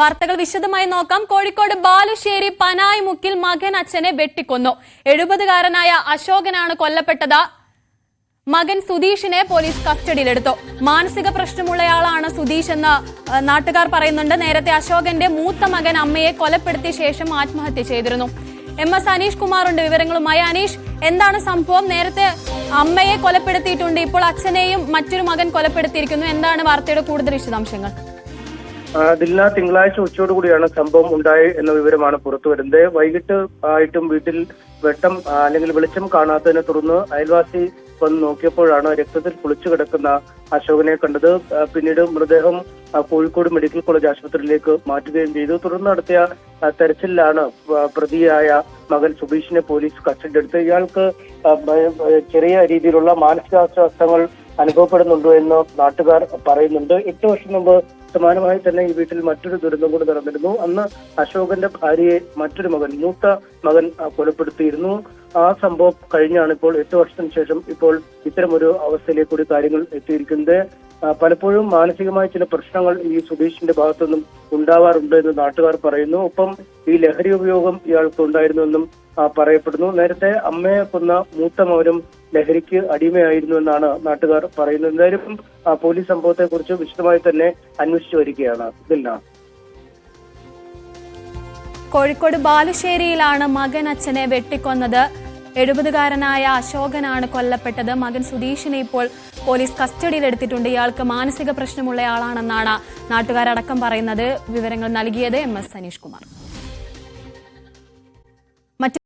വാർത്തകൾ വിശദമായി നോക്കാം. കോഴിക്കോട് ബാലുശ്ശേരി പനായി മുക്കിൽ മകൻ അച്ഛനെ വെട്ടിക്കൊന്നു. എഴുപതുകാരനായ അശോകനാണ് കൊല്ലപ്പെട്ടത്. മകൻ സുധീഷിനെ പോലീസ് കസ്റ്റഡിയിലെടുത്തു. മാനസിക പ്രശ്നമുള്ളയാളാണ് സുധീഷ് എന്ന് നാട്ടുകാർ പറയുന്നുണ്ട്. നേരത്തെ അശോകന്റെ മൂത്ത മകൻ അമ്മയെ കൊലപ്പെടുത്തിയ ശേഷം ആത്മഹത്യ ചെയ്തിരുന്നു. എം എസ് അനീഷ് കുമാറുണ്ട് വിവരങ്ങളുമായി. അനീഷ് എന്താണ് സംഭവം? നേരത്തെ അമ്മയെ കൊലപ്പെടുത്തിയിട്ടുണ്ട്. ഇപ്പോൾ അച്ഛനെയും മറ്റൊരു മകൻ കൊലപ്പെടുത്തിയിരിക്കുന്നു. എന്താണ് വാർത്തയുടെ കൂടുതൽ വിശദാംശങ്ങൾ? ദിൽന തിങ്കളാഴ്ച ഉച്ചയോടുകൂടിയാണ് സംഭവം ഉണ്ടായി എന്ന വിവരമാണ് പുറത്തു വരുന്നത്. വൈകിട്ട് ആയിട്ടും വീട്ടിൽ വെട്ടം അല്ലെങ്കിൽ വെളിച്ചം കാണാത്തതിനെ തുടർന്ന് അയൽവാസി വന്ന് നോക്കിയപ്പോഴാണ് രക്തത്തിൽ കുളിച്ചു കിടക്കുന്ന അശോകനെ കണ്ടത്. പിന്നീട് മൃതദേഹം കോഴിക്കോട് മെഡിക്കൽ കോളേജ് ആശുപത്രിയിലേക്ക് മാറ്റുകയും ചെയ്തു. തുടർന്ന് നടത്തിയ തെരച്ചിലാണ് പ്രതിയായ മകൻ സുബീഷിനെ പോലീസ് കസ്റ്റഡിയെടുത്ത് ഇയാൾക്ക് ചെറിയ രീതിയിലുള്ള മാനസികാസ്വാസ്ഥങ്ങൾ അനുഭവപ്പെടുന്നുണ്ടോ എന്ന് നാട്ടുകാർ പറയുന്നുണ്ട്. എട്ട് വർഷം മുമ്പ് സമാനമായി തന്നെ ഈ വീട്ടിൽ മറ്റൊരു ദുരന്തം കൂടി നടന്നിരുന്നു. അന്ന് അശോകന്റെ ഭാര്യയെ മറ്റൊരു മകൻ മൂത്ത മകൻ കൊലപ്പെടുത്തിയിരുന്നു. ആ സംഭവം കഴിഞ്ഞാണ് ഇപ്പോൾ എട്ട് വർഷത്തിന് ശേഷം ഇപ്പോൾ ഇത്തരമൊരു അവസ്ഥയിലേക്ക് കൂടി കാര്യങ്ങൾ എത്തിയിരിക്കുന്നത്. പലപ്പോഴും മാനസികമായ ചില പ്രശ്നങ്ങൾ ഈ സുധീഷിന്റെ ഭാഗത്തുനിന്നും ഉണ്ടാവാറുണ്ട് എന്ന് നാട്ടുകാർ പറയുന്നു. ഒപ്പം ഈ ലഹരി ഉപയോഗം ഇയാൾക്ക് ഉണ്ടായിരുന്നുവെന്നും പറയപ്പെടുന്നു. നേരത്തെ അമ്മയെ കൊന്ന മൂത്ത മകനും ലഹരിക്ക് അടിമയായിരുന്നു എന്നാണ് നാട്ടുകാർ പറയുന്നത്. എന്തായാലും പോലീസ് സംഭവത്തെ കുറിച്ച് വിശദമായി തന്നെ അന്വേഷിച്ചു വരികയാണ് ഇതില്ല കോഴിക്കോട് ബാലുശ്ശേരിയിലാണ് മകൻ അച്ഛനെ വെട്ടിക്കൊന്നത്. എഴുപതുകാരനായ അശോകനാണ് കൊല്ലപ്പെട്ടത്. മകൻ സുധീഷിനെ ഇപ്പോൾ പോലീസ് കസ്റ്റഡിയിലെടുത്തിട്ടുണ്ട്. ഇയാൾക്ക് മാനസിക പ്രശ്നമുള്ളയാളാണെന്നാണ് നാട്ടുകാരടക്കം പറയുന്നത്. വിവരങ്ങൾ നൽകിയത് എം എസ് സനീഷ് കുമാർ.